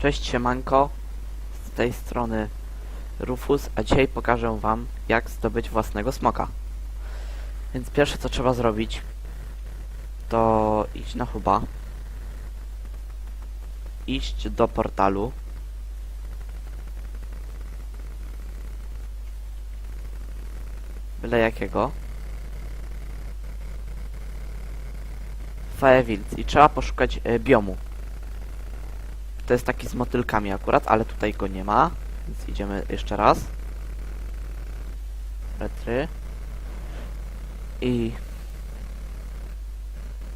Cześć siemanko, z tej strony Rufus, a dzisiaj pokażę wam jak zdobyć własnego smoka. Więc pierwsze co trzeba zrobić to iść na huba, iść do portalu, byle jakiego, Firefields i trzeba poszukać e, biomu. To jest taki z motylkami akurat, ale tutaj go nie ma. Więc idziemy jeszcze raz. Retry. I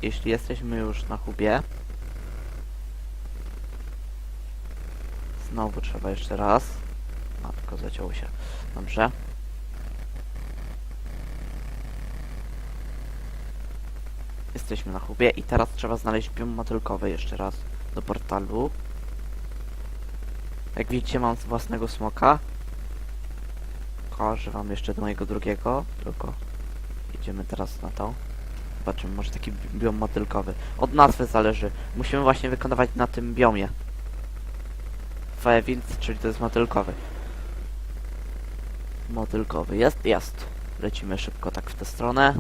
jeśli jesteśmy już na hubie, znowu trzeba jeszcze raz. Matko, zacięło się. Dobrze. Jesteśmy na hubie i teraz trzeba znaleźć biom motylkowy jeszcze raz do portalu. Jak widzicie mam własnego smoka. Pokażę wam jeszcze do mojego drugiego, tylko idziemy teraz na to. Zobaczymy, może taki bi- biom motylkowy. Od nazwy zależy. Musimy właśnie wykonywać na tym biomie. Firewind, czyli to jest motylkowy. Motylkowy jest? Jest. Lecimy szybko tak w tę stronę.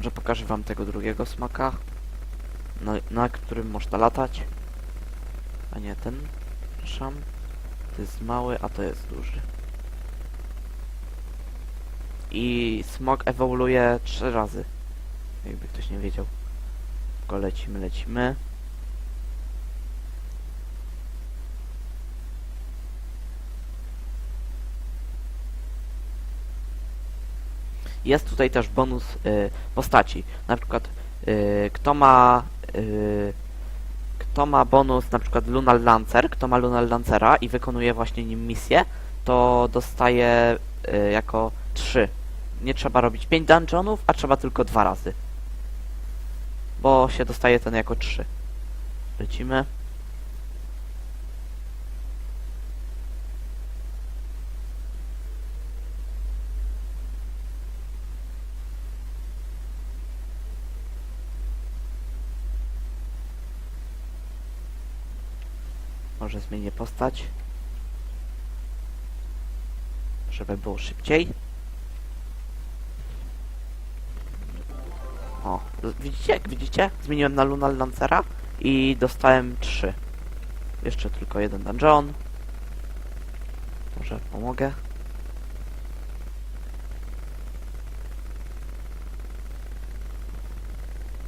Może pokażę wam tego drugiego smaka. Na, na którym można latać. A nie ten. Przepraszam. To jest mały, a to jest duży. I smok ewoluuje trzy razy. Jakby ktoś nie wiedział. Tylko lecimy, lecimy. Jest tutaj też bonus y, postaci. Na przykład y, kto ma y, kto ma bonus na przykład Lunar Lancer, kto ma Lunar Lancera i wykonuje właśnie nim misję, to dostaje y, jako 3. Nie trzeba robić 5 dungeonów, a trzeba tylko dwa razy. Bo się dostaje ten jako 3. Lecimy. Może zmienię postać. Żeby było szybciej. O, widzicie? Jak widzicie? Zmieniłem na Lunar Lancera i dostałem 3. Jeszcze tylko jeden dungeon. Może pomogę.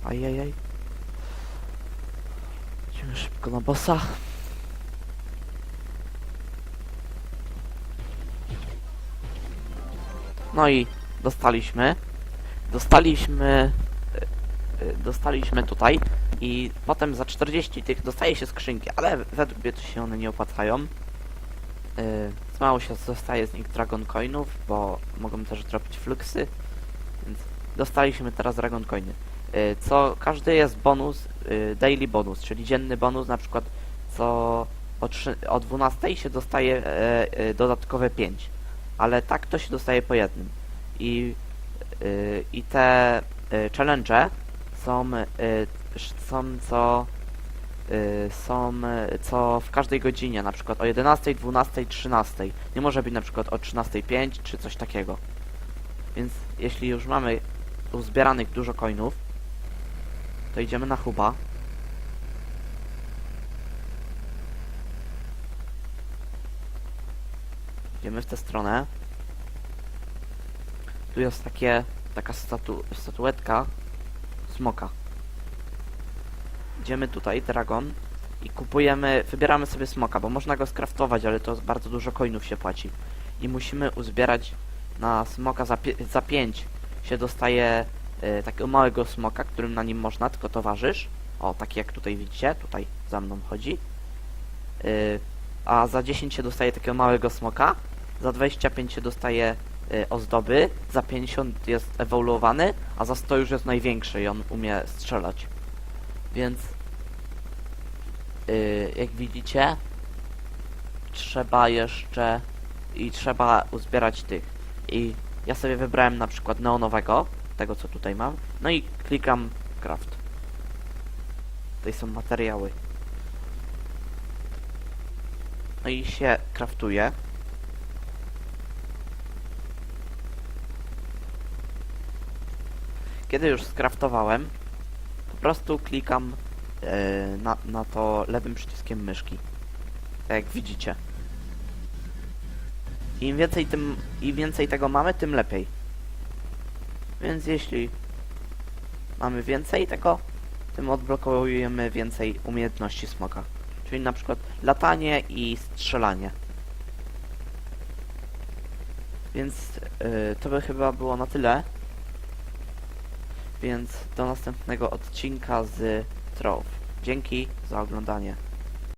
Ajajaj. Idziemy szybko na bossa. No i dostaliśmy. Dostaliśmy. y, y, Dostaliśmy tutaj i potem za 40 tych dostaje się skrzynki, ale według mnie się one nie opłacają. Yy, mało się dostaje z nich Dragon Coinów, bo mogą też dropić fluxy, więc dostaliśmy teraz Dragon Coiny. Yy, co każdy jest bonus, yy, daily bonus, czyli dzienny bonus, na przykład co o, trzy, o 12 się dostaje e, e, dodatkowe 5 ale tak to się dostaje po jednym. I, yy, i te yy, challenge są, yy, są co yy, są co w każdej godzinie, na przykład o 11, 12, 13. Nie może być na przykład o 13.05 czy coś takiego. Więc jeśli już mamy uzbieranych dużo coinów, to idziemy na huba. Idziemy w tę stronę. Tu jest takie, taka statu, statuetka smoka. Idziemy tutaj, Dragon, i kupujemy, wybieramy sobie smoka, bo można go skraftować, ale to bardzo dużo coinów się płaci. I musimy uzbierać na smoka za, za 5 się dostaje e, takiego małego smoka, którym na nim można, tylko towarzysz. O, taki jak tutaj widzicie, tutaj za mną chodzi. E, a za 10 się dostaje takiego małego smoka, za 25 się dostaje y, ozdoby, za 50 jest ewoluowany, a za 100 już jest największy i on umie strzelać. Więc y, jak widzicie trzeba jeszcze i trzeba uzbierać tych. I ja sobie wybrałem na przykład neonowego, tego, co tutaj mam. No i klikam craft. Tutaj są materiały. No i się kraftuje. Kiedy już skraftowałem, po prostu klikam e, na, na to lewym przyciskiem myszki. Tak jak widzicie. Im więcej tym, im więcej tego mamy, tym lepiej. Więc jeśli mamy więcej tego, tym odblokujemy więcej umiejętności smoka. Czyli na przykład latanie i strzelanie. Więc yy, to by chyba było na tyle. Więc do następnego odcinka z Trove. Dzięki za oglądanie.